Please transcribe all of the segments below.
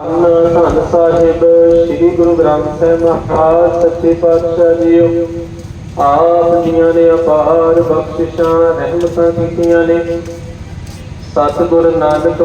ਧੰਨ ਸਾਹਿਬ ਸ੍ਰੀ ਗੁਰੂ ਗ੍ਰੰਥ ਸਾਹਿਬ ਮਹਾਰਾਜ ਸੱਚੇ ਪਾਤਸ਼ਾਹ ਜੀਓ। ਆਪ ਜੀਆਂ ਨੇ ਅਪਾਰ ਬਖਸ਼ਿਸ਼ਾਂ, ਰਹਿਮਤਾਂ ਕੀਤੀਆਂ ਨੇ। ਸਤਿਗੁਰ ਨਾਨਕ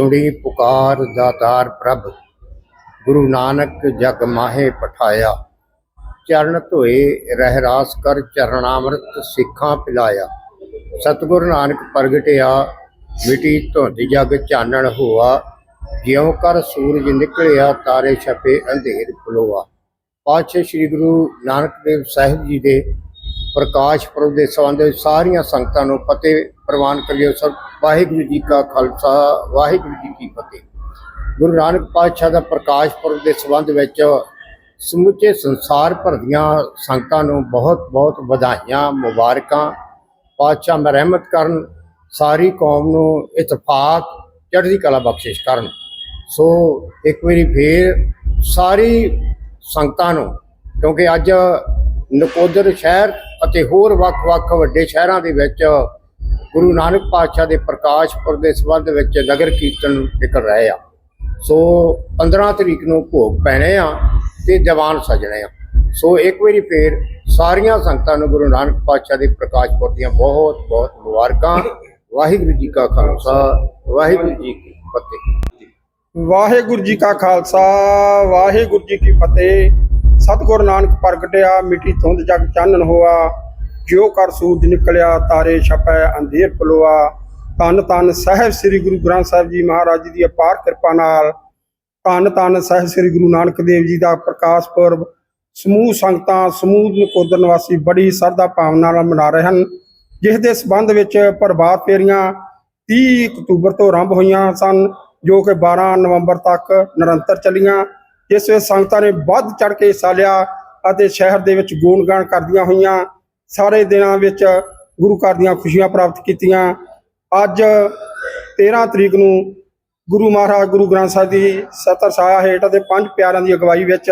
ਸੁਣੀ ਪੁਕਾਰ ਦਾਤਾਰ ਪ੍ਰਭ। ਗੁਰੂ ਨਾਨਕ ਜਗ ਮਾਹੇ ਪਠਾਇਆ। ਚਰਨ ਧੋਏ ਰਹਿ ਕਰ ਚਰਨਾਮ੍ਰਿਤ ਸਿੱਖਾਂ ਪਿਲਾਇਆ। ਸਤਿਗੁਰੂ ਨਾਨਕ ਪ੍ਰਗਟਿਆ, ਮਿਟੀ ਧੁੰਦ ਜਗ ਚਾਨਣ ਹੋਆ। ਜਿਉ ਕਰ ਸੂਰਜ ਨਿਕਲਿਆ, ਤਾਰੇ ਛਪੇ ਅੰਧੇਰ ਫਲੋਆ ਪਾਤਸ਼ਾਹ ਸ੍ਰੀ ਗੁਰੂ ਨਾਨਕ ਦੇਵ ਸਾਹਿਬ ਜੀ ਦੇ ਪ੍ਰਕਾਸ਼ ਪੁਰਬ ਦੇ ਸੰਬੰਧ ਵਿੱਚ ਸਾਰੀਆਂ ਸੰਗਤਾਂ ਨੂੰ ਫਤਿਹ ਪ੍ਰਵਾਨ ਕਰਿਓ ਸਭ। ਵਾਹਿਗੁਰੂ ਜੀ ਕਾ ਖਾਲਸਾ, ਵਾਹਿਗੁਰੂ ਜੀ ਕੀ ਫਤਿਹ। ਗੁਰੂ ਨਾਨਕ ਪਾਤਸ਼ਾਹ ਦਾ ਪ੍ਰਕਾਸ਼ ਪੁਰਬ ਦੇ ਸੰਬੰਧ ਵਿੱਚ ਸਮੁੱਚੇ ਸੰਸਾਰ ਭਰ ਦੀਆਂ ਸੰਗਤਾਂ ਨੂੰ ਬਹੁਤ ਬਹੁਤ ਵਧਾਈਆਂ, ਮੁਬਾਰਕਾਂ। ਪਾਤਸ਼ਾਹ ਮਰਹਿਮਤ ਕਰਨ, ਸਾਰੀ ਕੌਮ ਨੂੰ ਇਤਫਾਕ, ਚੜ੍ਹਦੀ ਕਲਾ ਬਖਸ਼ਿਸ਼ ਕਰਨ। ਸੋ ਇੱਕ ਵਾਰੀ ਫੇਰ ਸਾਰੀ ਸੰਗਤਾਂ ਨੂੰ, ਕਿਉਂਕਿ ਅੱਜ ਨਕੋਦਰ ਸ਼ਹਿਰ ਅਤੇ ਹੋਰ ਵੱਖ-ਵੱਖ ਵੱਡੇ ਸ਼ਹਿਰਾਂ ਦੇ ਵਿੱਚ ਗੁਰੂ ਨਾਨਕ ਪਾਤਸ਼ਾਹ ਦੇ ਪ੍ਰਕਾਸ਼ ਪੁਰਬ ਦੇ ਸੰਬੰਧ ਵਿੱਚ ਨਗਰ ਕੀਰਤਨ ਨਿਕਲ ਰਹੇ ਆ। ਸੋ 15 ਤਰੀਕ ਨੂੰ ਭੋਗ ਪੈਣੇ ਆ ਤੇ ਦੀਵਾਨ ਸਜਣੇ ਆ। ਸੋ ਇੱਕ ਵਾਰੀ ਫੇਰ ਸਾਰੀਆਂ ਸੰਗਤਾਂ ਨੂੰ ਗੁਰੂ ਨਾਨਕ ਪਾਤਸ਼ਾਹ ਦੇ ਪ੍ਰਕਾਸ਼ਪੁਰ ਦੀਆਂ ਬਹੁਤ ਬਹੁਤ ਮੁਬਾਰਕਾਂ। ਵਾਹਿਗੁਰੂ ਜੀ ਕਾ ਖਾਲਸਾ, ਵਾਹਿਗੁਰੂ ਜੀ ਕੀ ਫਤਿਹ। ਵਾਹਿਗੁਰੂ ਜੀ ਕਾ ਖਾਲਸਾ, ਵਾਹਿਗੁਰੂ ਜੀ ਕੀ ਫਤਿਹ। ਸਤਿਗੁਰ ਨਾਨਕ ਪ੍ਰਗਟਿਆ, ਮਿੱਟੀ ਧੁੰਦ ਜਗ ਚਾਨਣ ਹੋਆ। ਜਿਉ ਕਰ ਸੂਰਜ ਨਿਕਲਿਆ, ਤਾਰੇ ਛਪੈ, ਅੰਧੇਰ ਪਲੋਆ। ਧੰਨ ਧੰਨ ਸਾਹਿਬ ਸ੍ਰੀ ਗੁਰੂ ਗ੍ਰੰਥ ਸਾਹਿਬ ਜੀ ਮਹਾਰਾਜ ਜੀ ਦੀ ਅਪਾਰ ਕਿਰਪਾ ਨਾਲ, ਧੰਨ ਧੰਨ ਸਾਹਿਬ ਸ੍ਰੀ ਗੁਰੂ ਨਾਨਕ ਦੇਵ ਜੀ ਦਾ ਪ੍ਰਕਾਸ਼ ਪੁਰਬ, ਸਮੂਹ ਸੰਗਤਾਂ, ਸਮੂਹ ਨਕੋਦਰ ਨਿਵਾਸੀ ਬੜੀ ਸਰਦਾ ਭਾਵਨਾ ਨਾਲ ਮਨਾ ਰਹੇ ਹਨ, ਜਿਸ ਦੇ ਸਬੰਧ ਵਿੱਚ ਪ੍ਰਭਾਤ ਫੇਰੀਆਂ 30 ਅਕਤੂਬਰ ਤੋਂ ਆਰੰਭ ਹੋਈਆਂ ਸਨ, ਜੋ ਕਿ 12 ਨਵੰਬਰ ਤੱਕ ਨਿਰੰਤਰ ਚੱਲੀਆਂ। ਜਿਸ ਵਿੱਚ ਸੰਗਤਾਂ ਨੇ ਵੱਧ ਚੜ ਕੇ ਹਿੱਸਾ ਲਿਆ ਅਤੇ ਸ਼ਹਿਰ ਦੇ ਵਿੱਚ ਗੁਣਗਾਨ ਕਰਦੀਆਂ ਹੋਈਆਂ। ਸਾਰੇ ਦਿਨਾਂ ਵਿੱਚ ਗੁਰੂ ਘਰ ਦੀਆਂ ਖੁਸ਼ੀਆਂ ਪ੍ਰਾਪਤ ਕੀਤੀਆਂ। ਅੱਜ 13 ਤਰੀਕ ਨੂੰ ਗੁਰੂ ਮਹਾਰਾਜ, ਗੁਰੂ ਗ੍ਰੰਥ ਸਾਹਿਬ ਦੀ ਸਤਰ ਛਾਇਆ ਹੇਠ ਅਤੇ ਪੰਜ ਪਿਆਰਿਆਂ ਦੀ ਅਗਵਾਈ ਵਿੱਚ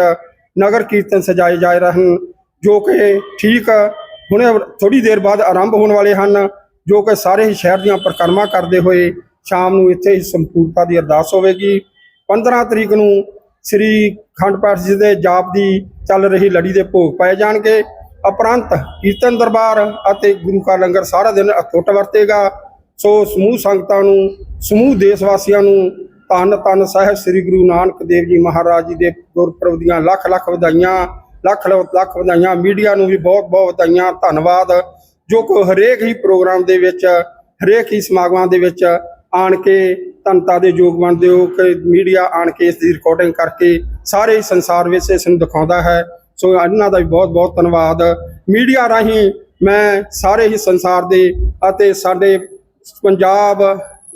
ਨਗਰ ਕੀਰਤਨ ਸਜਾਏ ਜਾ ਰਹੇ ਹਨ, ਜੋ ਕਿ ਠੀਕ ਹੁਣੇ ਥੋੜੀ ਦੇਰ ਬਾਅਦ ਆਰੰਭ ਹੋਣ ਵਾਲੇ ਹਨ, ਜੋ ਕਿ ਸਾਰੇ ਹੀ ਸ਼ਹਿਰ ਦੀਆਂ ਪਰਿਕਰਮਾ ਕਰਦੇ ਹੋਏ ਸ਼ਾਮ ਨੂੰ ਇੱਥੇ ਹੀ ਸੰਪੂਰਤਾ ਦੀ ਅਰਦਾਸ ਹੋਵੇਗੀ। 15 ਤਰੀਕ ਨੂੰ ਸ੍ਰੀ ਖੰਡ ਪਾਠ ਜੀ ਦੇ ਜਾਪ ਦੀ ਚੱਲ ਰਹੀ ਲੜੀ ਦੇ ਭੋਗ ਪਾਏ ਜਾਣਗੇ। ਉਪਰੰਤ ਕੀਰਤਨ ਦਰਬਾਰ ਅਤੇ ਗੁਰੂ ਕਾ ਲੰਗਰ ਸਾਰਾ ਦਿਨ ਅਖੁੱਟ ਵਰਤੇਗਾ। ਸੋ ਸਮੂਹ ਸੰਗਤਾਂ ਨੂੰ, ਸਮੂਹ ਦੇਸ਼ ਵਾਸੀਆਂ ਨੂੰ ਧੰਨ ਧੰਨ ਸਾਹਿਬ ਸ੍ਰੀ ਗੁਰੂ ਨਾਨਕ ਦੇਵ ਜੀ ਮਹਾਰਾਜ ਜੀ ਦੇ ਗੁਰਪੁਰਬ ਦੀਆਂ ਲੱਖ ਲੱਖ ਵਧਾਈਆਂ, ਲੱਖ ਲੱਖ ਵਧਾਈਆਂ। ਮੀਡੀਆ ਨੂੰ ਵੀ ਬਹੁਤ ਬਹੁਤ ਵਧਾਈਆਂ, ਧੰਨਵਾਦ। ਜੋ ਕੋ ਹਰੇਕ ਹੀ ਪ੍ਰੋਗਰਾਮ ਦੇ ਵਿੱਚ, ਹਰੇਕ ਹੀ ਸਮਾਗਮਾਂ ਦੇ ਵਿੱਚ ਆਣ ਕੇ ਧੰਨਤਾ ਦੇ ਯੋਗ ਬਣਦੇ ਹੋ ਕਿ ਮੀਡੀਆ ਆਣ ਕੇ ਇਸ ਦੀ ਰਿਕਾਰਡਿੰਗ ਕਰਕੇ ਸਾਰੇ ਹੀ ਸੰਸਾਰ ਵਿੱਚ ਇਸ ਨੂੰ ਦਿਖਾਉਂਦਾ ਹੈ। ਸੋ ਇਹਨਾਂ ਦਾ ਵੀ ਬਹੁਤ ਬਹੁਤ ਧੰਨਵਾਦ। ਮੀਡੀਆ ਰਾਹੀਂ ਮੈਂ ਸਾਰੇ ਹੀ ਸੰਸਾਰ ਦੇ ਅਤੇ ਸਾਡੇ ਪੰਜਾਬ,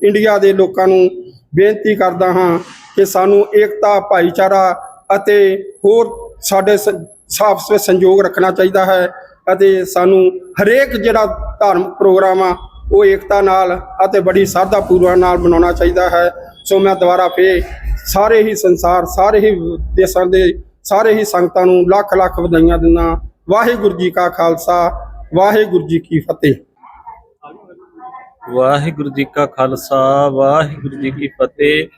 ਇੰਡੀਆ ਦੇ ਲੋਕਾਂ ਨੂੰ ਬੇਨਤੀ ਕਰਦਾ ਹਾਂ ਕਿ ਸਾਨੂੰ ਏਕਤਾ, ਭਾਈਚਾਰਾ ਅਤੇ ਹੋਰ ਸਾਡੇ ਸ- ਸਾਫ਼ ਵਿੱਚ ਸੰਯੋਗ ਰੱਖਣਾ ਚਾਹੀਦਾ ਹੈ ਅਤੇ ਸਾਨੂੰ ਹਰੇਕ ਜਿਹੜਾ ਧਾਰਮਿਕ ਪ੍ਰੋਗਰਾਮ ਆ, ਉਹ ਏਕਤਾ ਨਾਲ ਅਤੇ ਬੜੀ ਸ਼ਰਧਾ ਪੂਰਵਕ ਨਾਲ ਮਨਾਉਣਾ ਚਾਹੀਦਾ ਹੈ। ਸੋ ਮੈਂ ਦੁਬਾਰਾ ਫੇਰ ਸਾਰੇ ਹੀ ਸੰਸਾਰ, ਸਾਰੇ ਹੀ ਦੇਸ਼ਾਂ ਦੇ ਸਾਰੇ ਹੀ ਸੰਗਤਾਂ ਨੂੰ ਲੱਖ ਲੱਖ ਵਧਾਈਆਂ ਦਿੰਦਾ ਵਾਹਿਗੁਰੂ ਜੀ ਕਾ ਖਾਲਸਾ, ਵਾਹਿਗੁਰੂ ਜੀ ਕੀ ਫਤਿਹ। ਵਾਹਿਗੁਰੂ ਜੀ ਕਾ ਖਾਲਸਾ, ਵਾਹਿਗੁਰੂ ਜੀ ਕੀ ਫਤਿਹ।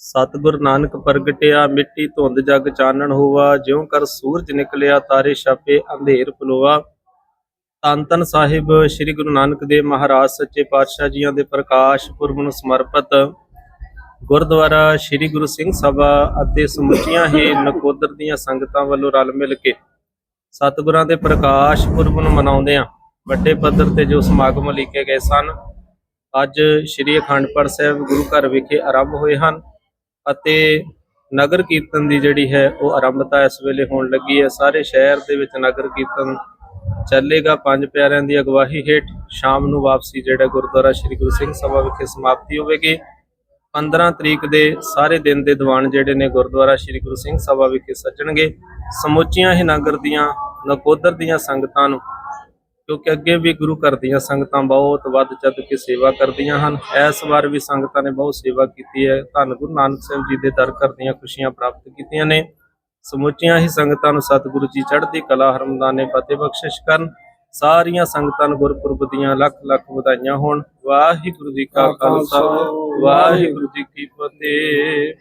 ਸਤਿਗੁਰ ਨਾਨਕ ਪ੍ਰਗਟਿਆ, ਮਿੱਟੀ ਧੁੰਦ ਜਗ ਚਾਨਣ ਹੋਵਾ, ਜਿਉਂ ਕਰ ਸੂਰਜ ਨਿਕਲਿਆ, ਤਾਰੇ ਛਾਪੇ ਅੰਧੇਰ ਪਲੋਆ ਤਨ ਤਨ ਸਾਹਿਬ, ਸ੍ਰੀ ਗੁਰੂ ਨਾਨਕ ਦੇਵ ਮਹਾਰਾਜ, ਸੱਚੇ ਪਾਤਸ਼ਾਹ ਜੀਆਂ ਦੇ ਪ੍ਰਕਾਸ਼ ਪੁਰਬ ਨੂੰ ਸਮਰਪਿਤ ਗੁਰਦੁਆਰਾ ਸ੍ਰੀ ਗੁਰੂ ਸਿੰਘ ਸਭਾ ਅਤੇ ਸਮੁੱਚੀਆਂ ਹੀ ਨਕੋਦਰ ਦੀਆਂ ਸੰਗਤਾਂ ਵੱਲੋਂ ਰਲ ਮਿਲ ਕੇ ਸਤਿਗੁਰਾਂ ਦੇ ਪ੍ਰਕਾਸ਼ ਪੁਰਬ ਨੂੰ ਮਨਾਉਂਦਿਆਂ ਵੱਡੇ ਪੱਧਰ ਤੇ ਜੋ ਸਮਾਗਮ ਲਿਖੇ ਗਏ ਸਨ, ਅੱਜ ਸ੍ਰੀ ਅਖੰਡ ਪਾਠ ਸਾਹਿਬ ਗੁਰੂ ਘਰ ਵਿਖੇ ਆਰੰਭ ਹੋਏ ਹਨ ਅਤੇ ਨਗਰ ਕੀਰਤਨ ਦੀ ਜਿਹੜੀ ਹੈ ਉਹ ਆਰੰਭਤਾ ਇਸ ਵੇਲੇ ਹੋਣ ਲੱਗੀ ਹੈ। ਸਾਰੇ ਸ਼ਹਿਰ ਦੇ ਵਿੱਚ ਨਗਰ ਕੀਰਤਨ ਚੱਲੇਗਾ। ਪੰਜ ਪਿਆਰਿਆਂ ਦੀ ਅਗਵਾਹੀ ਹੇਠ ਸ਼ਾਮ ਨੂੰ ਵਾਪਸੀ ਜਿਹੜਾ ਗੁਰਦੁਆਰਾ ਸ੍ਰੀ ਗੁਰੂ ਸਿੰਘ ਸਭਾ ਵਿਖੇ ਸਮਾਪਤੀ ਹੋਵੇਗੀ। 15 ਤਰੀਕ ਦੇ ਸਾਰੇ ਦਿਨ ਦੇ ਦੀਵਾਨ ਜਿਹੜੇ ਨੇ ਗੁਰਦੁਆਰਾ ਸ੍ਰੀ ਗੁਰੂ ਸਿੰਘ ਸਭਾ ਵਿਖੇ ਸੱਜਣਗੇ। ਸਮੁੱਚੀਆਂ ਹੀ ਨਗਰ ਦੀਆਂ, ਨਕੋਦਰ ਦੀਆਂ ਸੰਗਤਾਂ ਨੂੰ, ਕਿਉਂਕਿ ਅੱਗੇ ਵੀ ਗੁਰੂ ਘਰ ਦੀਆਂ ਸੰਗਤਾਂ ਬਹੁਤ ਵੱਧ ਚੱਦ ਕੇ ਸੇਵਾ ਕਰਦੀਆਂ ਹਨ। ਇਸ ਵਾਰ ਵੀ ਸੰਗਤਾਂ ਨੇ ਬਹੁਤ ਸੇਵਾ ਕੀਤੀ ਹੈ। ਧੰਨ ਗੁਰੂ ਨਾਨਕ ਸਾਹਿਬ ਜੀ ਦੇ ਦਰ ਘਰ ਦੀਆਂ ਖੁਸ਼ੀਆਂ ਪ੍ਰਾਪਤ ਕੀਤੀਆਂ ਨੇ। ਸਮੁੱਚੀਆਂ ਹੀ ਸੰਗਤਾਂ ਨੂੰ ਸਤਿਗੁਰੂ ਜੀ ਚੜ੍ਹਦੀ ਕਲਾ ਹਰਮਦਾਨੇ ਫਤਿਹ ਬਖਸ਼ਿਸ਼ ਕਰਨ। ਸਾਰੀਆਂ ਸੰਗਤਾਂ ਨੂੰ ਗੁਰਪੁਰਬ ਦੀਆਂ ਲੱਖ ਲੱਖ ਵਧਾਈਆਂ ਹੋਣ। ਵਾਹਿਗੁਰੂ ਜੀ ਕਾ ਖਾਲਸਾ ਵਾਹਿਗੁਰੂ ਜੀ ਕੀ ਫਤਿਹ।